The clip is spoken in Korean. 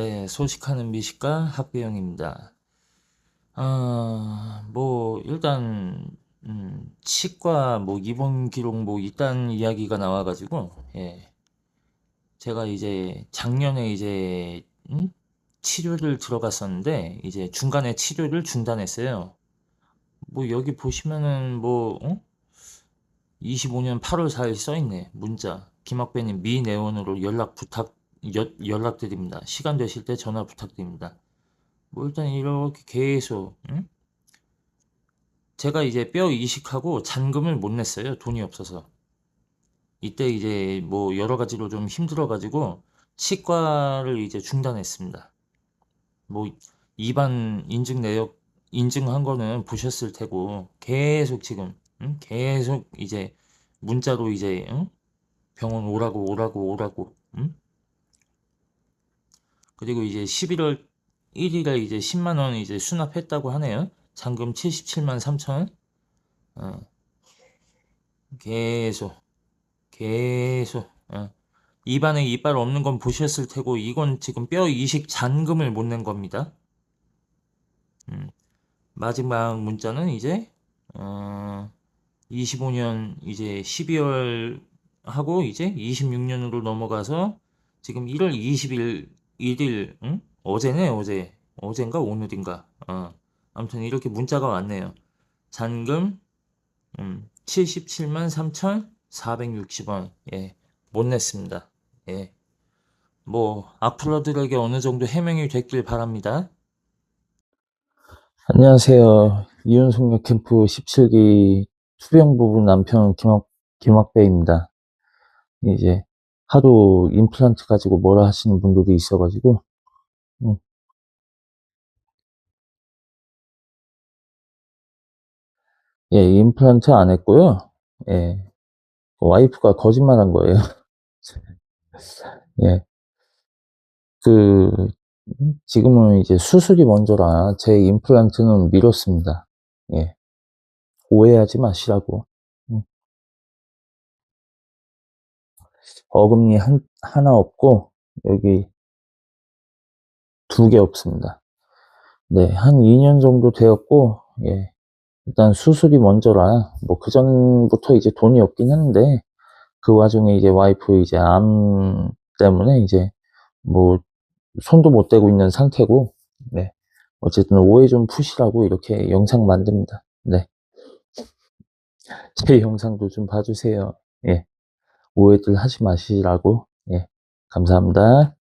네, 소식하는 미식가 학배영입니다. 아, 뭐, 일단, 음, 치과, 뭐, 입원 기록, 뭐, 이딴 이야기가 나와가지고, 예. 제가 이제 작년에 이제, 음? 치료를 들어갔었는데, 이제 중간에 치료를 중단했어요. 뭐, 여기 보시면은, 뭐, 어? 25년 8월 4일 써있네. 문자. 김학배님 미내원으로 연락 부탁, 여- 연락드립니다. 시간 되실 때 전화 부탁드립니다. 뭐 일단 이렇게 계속 응? 제가 이제 뼈 이식하고 잔금을 못 냈어요. 돈이 없어서. 이때 이제 뭐 여러 가지로 좀 힘들어 가지고 치과를 이제 중단했습니다. 뭐 입안 인증 내역 인증한 거는 보셨을 테고 계속 지금 응? 계속 이제 문자로 이제 응? 병원 오라고 오라고 오라고 응? 그리고 이제 11월 1일에 이제 10만 원 이제 수납했다고 하네요. 잔금 77만 3천 원. 어, 계속 계속 어. 입안에 이빨 없는 건 보셨을 테고 이건 지금 뼈 이식 잔금을 못 낸 겁니다. 음, 마지막 문자는 이제 어, 25년 이제 12월 하고 이제 26년으로 넘어가서 지금 1월 20일 1일 응? 어제네 어제 어젠가 오늘인가 어. 아무튼 이렇게 문자가 왔네요. 잔금 음, 77만 3,460원 예, 못 냈습니다. 예. 뭐 악플러들에게 어느 정도 해명이 됐길 바랍니다. 안녕하세요. 이윤숙녀 캠프 17기 투병 부부 남편 김학, 김학배입니다. 이제 하도 임플란트 가지고 뭐라 하시는 분들이 있어가지고 음. 예, 임플란트 안 했고요. 예, 와이프가 거짓말한 거예요. 예, 그 지금은 이제 수술이 먼저라 제 임플란트는 미뤘습니다. 예, 오해하지 마시라고. 어금니 한, 하나 없고 여기 두 개 없습니다. 네, 한 2년 정도 되었고 예, 일단 수술이 먼저라 뭐 그 전부터 이제 돈이 없긴 했는데 그 와중에 이제 와이프 이제 암 때문에 이제 뭐 손도 못 대고 있는 상태고 네 어쨌든 오해 좀 푸시라고 이렇게 영상 만듭니다. 네. 제 영상도 좀 봐주세요. 예. 오해들 하지 마시라고. 예. 감사합니다.